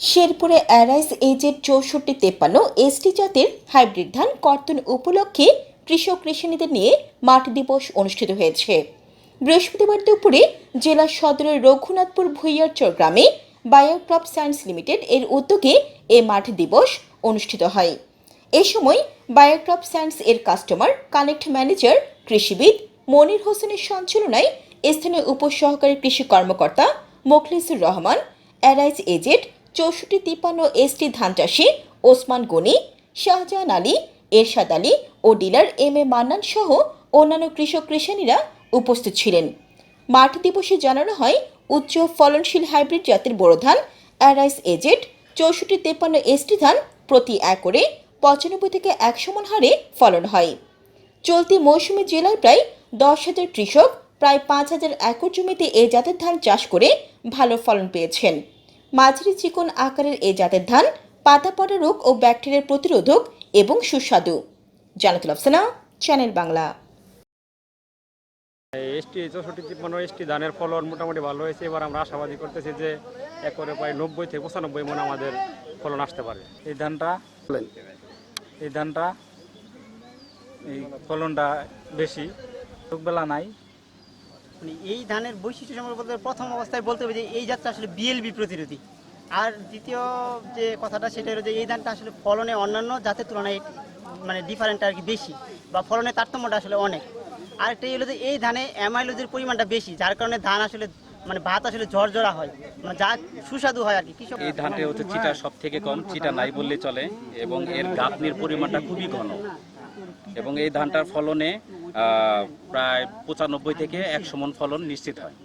শেরপুরে অ্যারাইস এজের চৌষট্টি তেপ্পান্ন এসটি জাতের হাইব্রিড ধান কর্তন উপলক্ষে কৃষক কৃষানীদের নিয়ে মাঠ দিবস অনুষ্ঠিত হয়েছে। বৃহস্পতিবার দুপুরে জেলা সদরের রঘুনাথপুর ভুইয়ারচর গ্রামে বায়োক্রপ সায়েন্স লিমিটেড এর উদ্যোগে এ মাঠ দিবস অনুষ্ঠিত হয়। এ সময় বায়োক্রপ সায়েন্স এর কাস্টমার, কানেক্ট ম্যানেজার, কৃষিবিদ মনির হোসেনের সঞ্চালনায় স্থানীয় উপসহকারী কৃষি কর্মকর্তা মোখলিসুর রহমান অ্যারাইজ এজেড চৌষট্টি তিপ্পান্ন এসটি ধান চাষি ওসমান গনি, শাহজাহান আলী, এরশাদ আলী ও ডিলার এম এ মান্নান সহ অন্যান্য কৃষক কৃষানীরা উপস্থিত ছিলেন। মাঠ দিবসে জানানো হয়, উচ্চ ফলনশীল হাইব্রিড জাতের বোরো ধান অ্যারাইস এজেড, চৌষট্টি তেপ্পান্ন এসটি ধান প্রতি একরে পঁচানব্বই থেকে একশো মন হারে ফলন হয়। চলতি মৌসুমে জেলায় প্রায় দশ হাজার কৃষক, প্রায় পাঁচ হাজার একর জমিতে এ জাতের ধান চাষ করে ভালো ফলন পেয়েছেন। মাঝারি চিকন আকারের এ জাতের ধান পাতা পড়া রোগ ও ব্যাকটেরিয়ার প্রতিরোধক এবং সুস্বাদু। জানাতুল আফসানা চ্যানেল বাংলা। এসটি চৌষট্টি তিপ্পান্ন এসটি ধানের ফলন মোটামুটি ভালো হয়েছে। এবার আমরা আশাবাদী করতেছি যে একরে প্রায় নব্বই থেকে পঁচানব্বই মন আমাদের ফলন আসতে পারে। এই ধানটা এই ধানটা এই ফলনটা বেশি। রোগবেলা নাই। মানে এই ধানের বৈশিষ্ট্য সম্পর্কে বলতে প্রথম অবস্থায় বলতে হবে যে এই জাতটা আসলে বিএলবি প্রতিরোধী। আর দ্বিতীয় যে কথাটা, সেটা হলো যে এই ধানটা আসলে ফলনে অন্যান্য জাতের তুলনায় মানে ডিফারেন্ট আর কি বেশি বা ফলনের তারতম্যটা আসলে অনেক। আর একটাই হলো যে এই ধানে অ্যামাইলোজের পরিমাণটা বেশি, যার কারণে ধান আসলে মানে ভাত আসলে ঝরঝরা হয় মানে যা সুস্বাদু হয় আর কি। কৃষক এই ধানটি হচ্ছে চিটা সব থেকে কম চিটা নাই বললেই চলে এবং এর গাঁথনির পরিমাণটা খুবই ঘন। এবং এই ধানটার ফলনে প্রায় পঁচানব্বই থেকে একশো মন ফলন নিশ্চিত হয়।